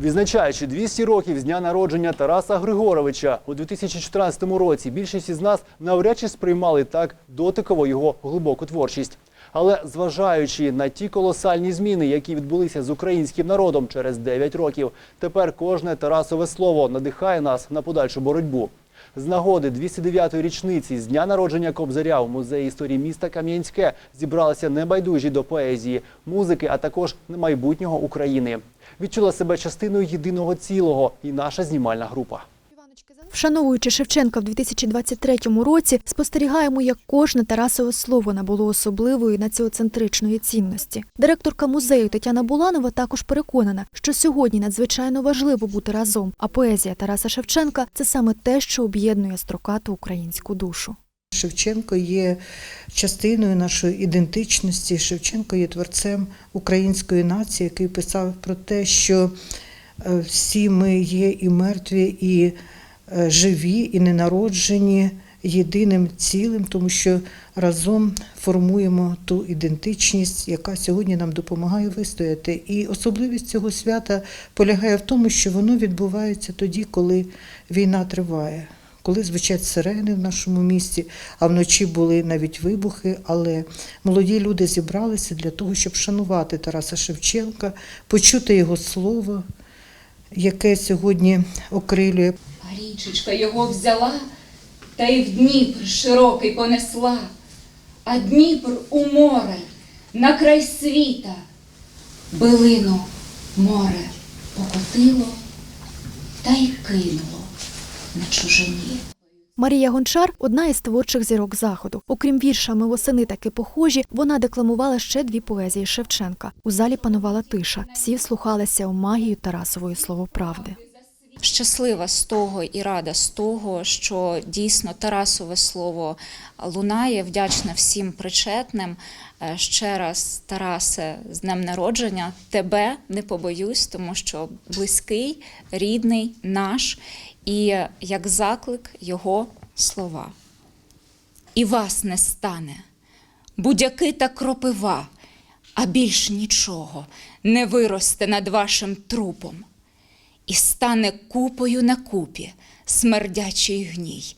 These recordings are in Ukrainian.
Відзначаючи 200 років з дня народження Тараса Григоровича у 2014 році, більшість із нас навряд чи сприймали так дотиково його глибоку творчість. Але зважаючи на ті колосальні зміни, які відбулися з українським народом через 9 років, тепер кожне Тарасове слово надихає нас на подальшу боротьбу. З нагоди 209-ї річниці з дня народження Кобзаря у музеї історії міста Кам'янське зібралися небайдужі до поезії, музики, а також майбутнього України. Відчула себе частиною єдиного цілого і наша знімальна група. Вшановуючи Шевченка в 2023 році, спостерігаємо, як кожне Тарасове слово набуло особливої націоцентричної цінності. Директорка музею Тетяна Буланова також переконана, що сьогодні надзвичайно важливо бути разом, а поезія Тараса Шевченка це саме те, що об'єднує строкату українську душу. Шевченко є частиною нашої ідентичності. Шевченко є творцем української нації, який писав про те, що е, всі ми є і мертві, і живі, і ненароджені єдиним цілим, тому що разом формуємо ту ідентичність, яка сьогодні нам допомагає вистояти. І особливість цього свята полягає в тому, що воно відбувається тоді, коли війна триває коли звучать сирени в нашому місті, а вночі були навіть вибухи. Але молоді люди зібралися для того, щоб шанувати Тараса Шевченка, почути його слово, яке сьогодні окрилює. А річечка його взяла та й в Дніпр широкий понесла, а Дніпр у море, на край світа, билину море покотило та й кинуло на чужині. Марія Гончар одна із творчих зірок заходу. Окрім вірша «Ми восени таки похожі, вона декламувала ще дві поезії Шевченка. У залі панувала тиша. Всі вслухалися у магію Тарасової словоправди. Щаслива з того і рада з того, що дійсно Тарасове слово лунає. Вдячна всім причетним. Е, Ще раз, Тарасе, з днем народження, тебе не побоюсь, тому що близький, рідний, наш, і як заклик його слова. І вас не стане, будяки та кропива, а більш нічого не виросте над вашим трупом і стане купою на купі смердячий гній.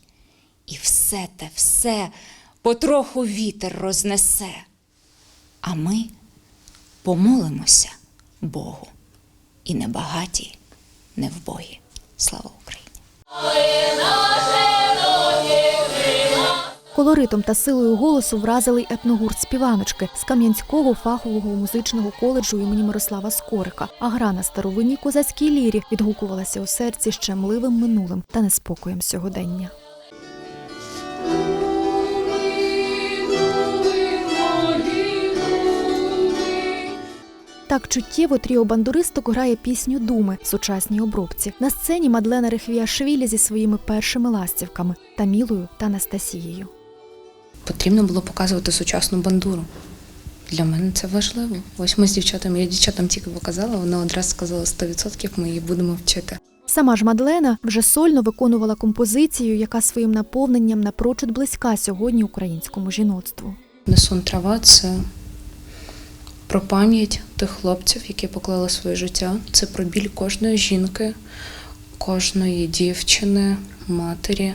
І все те, все потроху вітер рознесе. А ми помолимося Богу і не в не. Слава Україні! Колоритом та силою голосу вразили етногурт співаночки з Кам'янського фахового музичного коледжу імені Мирослава Скорика. А гра на старовинній козацькій лірі відгукувалася у серці щемливим минулим та неспокоєм сьогодення. Так чуттєво тріо бандуристок грає пісню Думи в сучасній обробці. На сцені Мадлена Рехвіашвілі зі своїми першими ластівками Тамілою та Анастасією. Потрібно було показувати сучасну бандуру. Для мене це важливо. Ось ми з дівчатами, я дівчатам тільки показала, вона одразу сказала 100% ми її будемо вчити. Сама ж Мадлена вже сольно виконувала композицію, яка своїм наповненням напрочуд близька сьогодні українському жіноцтву. Несон трава це про пам'ять тих хлопців, які поклали своє життя. Це про біль кожної жінки, кожної дівчини, матері,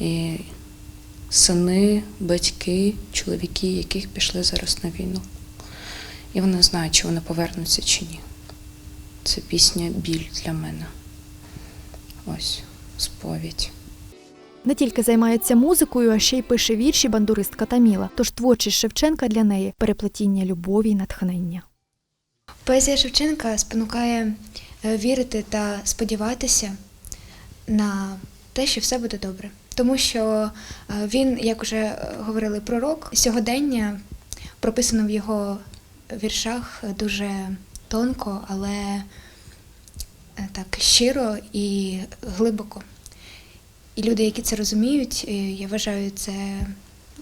і сини, батьки, чоловіки, яких пішли зараз на війну. І вони знають, чи вони повернуться чи ні. Це пісня біль для мене. Ось сповідь. Не тільки займається музикою, а ще й пише вірші бандуристка Таміла. Тож творчість Шевченка для неї переплетіння любові й натхнення. Поезія Шевченка спонукає е, вірити та сподіватися на те, що все буде добре. Тому що е, він, як вже е, говорили пророк, сьогодення прописано в його віршах дуже тонко, але е, так щиро і глибоко. І люди, які це розуміють, я вважаю, це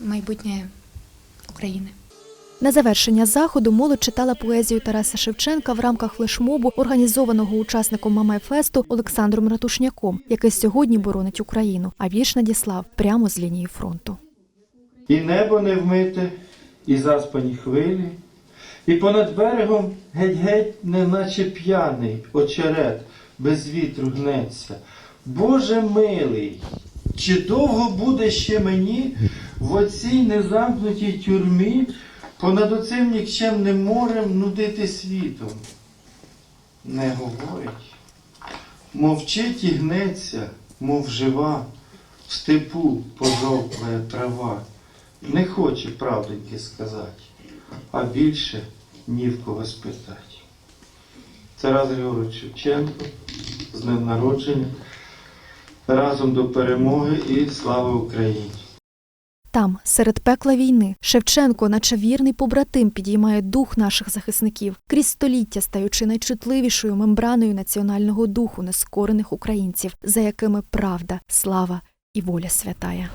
майбутнє України. На завершення заходу молодь читала поезію Тараса Шевченка в рамках флешмобу, організованого учасником Мамайфесту Олександром Ратушняком, який сьогодні боронить Україну, а вірш надіслав прямо з лінії фронту. І небо не вмите, і заспані хвилі, І понад берегом геть-геть, неначе п'яний очерет, без вітру гнеться. Боже милий, чи довго буде ще мені в оцій незамкнутій тюрмі понад оцим нікчемним морем нудити світом? Не говорить, мовчить і гнеться, мов жива, в степу пожовклая трава. Не хоче правденьки сказати, а більше ні в кого спитати. Тарас Григорович Шевченко, з днем народження, разом до перемоги і слава Україні! Там, серед пекла війни, Шевченко, наче вірний побратим, підіймає дух наших захисників, крізь століття стаючи найчутливішою мембраною національного духу нескорених українців, за якими правда, слава і воля святая.